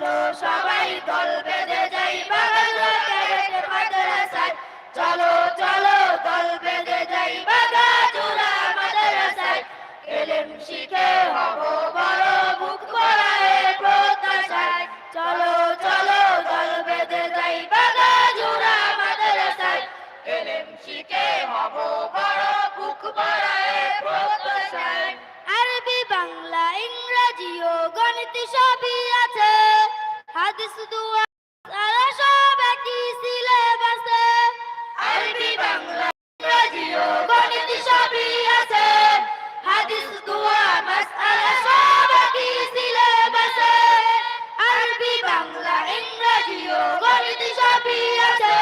চলো সবাই দল বেঁধে যাই বাগাজুরা মাদ্রাসায়। চলো চলো, দল বেঁধে যাই বাগাজুরা মাদ্রাসায়। এলেম শিখে হব বড় বুক ভরায় প্রত্যাশায়। চলো চলো, দল বেঁধে যাই বাগাজুরা মাদ্রাসায়। এলেম শিখে হব বড় বুক ভরায় প্রত্যাশায়। আরবি, বাংলা, ইংরেজি ও গণিত সবই হাদিস দুয়া সারা সব একই সিলেবাসে। আরবি বাংলা ইংরেজি ও গণিত সবই আছে হাদিস দুয়া মাসআলা সব একই সিলেবাসে। আরবি বাংলা ইংরেজি ও গণিত সবই আছে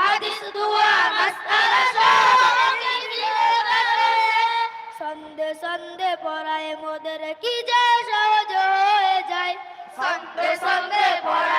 হাদিস দুয়া মাসআলা সব একই সিলেবাসে। সন্ধে সন্ধে পড়ায় মোদের কি যে সন্ধে সন্ধে পড়ায়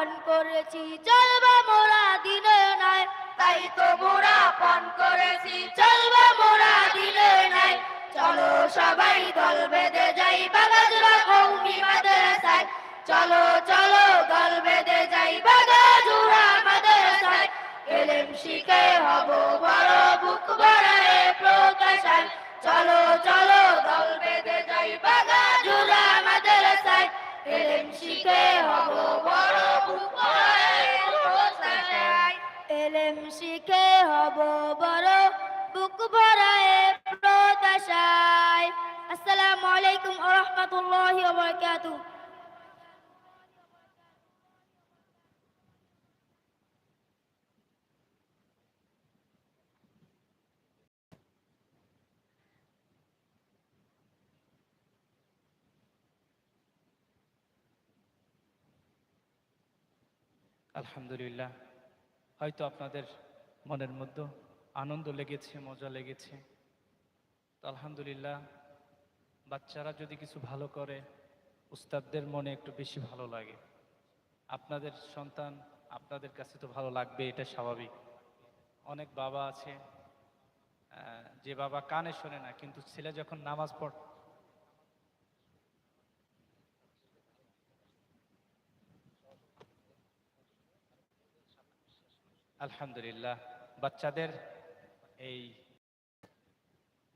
পণ করেছি, চলবে মোরা দিনে নাই। তাই তো মোরা পণ করেছি, চলবে মোরা দিনে নাই। চলো সবাই দল বেঁধে যাই বাগাজুরা কৌমি মাদ্রাসায়। চলো চলো দল বেঁধে যাই বাগাজুরা মাদ্রাসায়। এলেম শিখে হব বড় বুক ভরায় প্রকাশায়। চলো চলো দল বেঁধে যাই বাগাজুরা মাদ্রাসায়। এলেম শিখে হব বড় বুক ভরায় প্রত্যাশায় আসসালামু আলাইকুম ওয়া রাহমাতুল্লাহি আলহামদুলিল্লাহ। হয়তো আপনাদের মনের মধ্যে আনন্দ লেগেছে, মজা লেগেছে। তো আলহামদুলিল্লাহ, বাচ্চারা যদি কিছু ভালো করে, উস্তাদদের মনে একটু বেশি ভালো লাগে। আপনাদের সন্তান আপনাদের কাছে তো ভালো লাগবে, এটা স্বাভাবিক। অনেক বাবা আছে যে বাবা কানে শোনে না, কিন্তু ছেলে যখন নামাজ পড় আলহামদুলিল্লাহ, বাচ্চাদের এই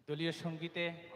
দলীয় সঙ্গীতে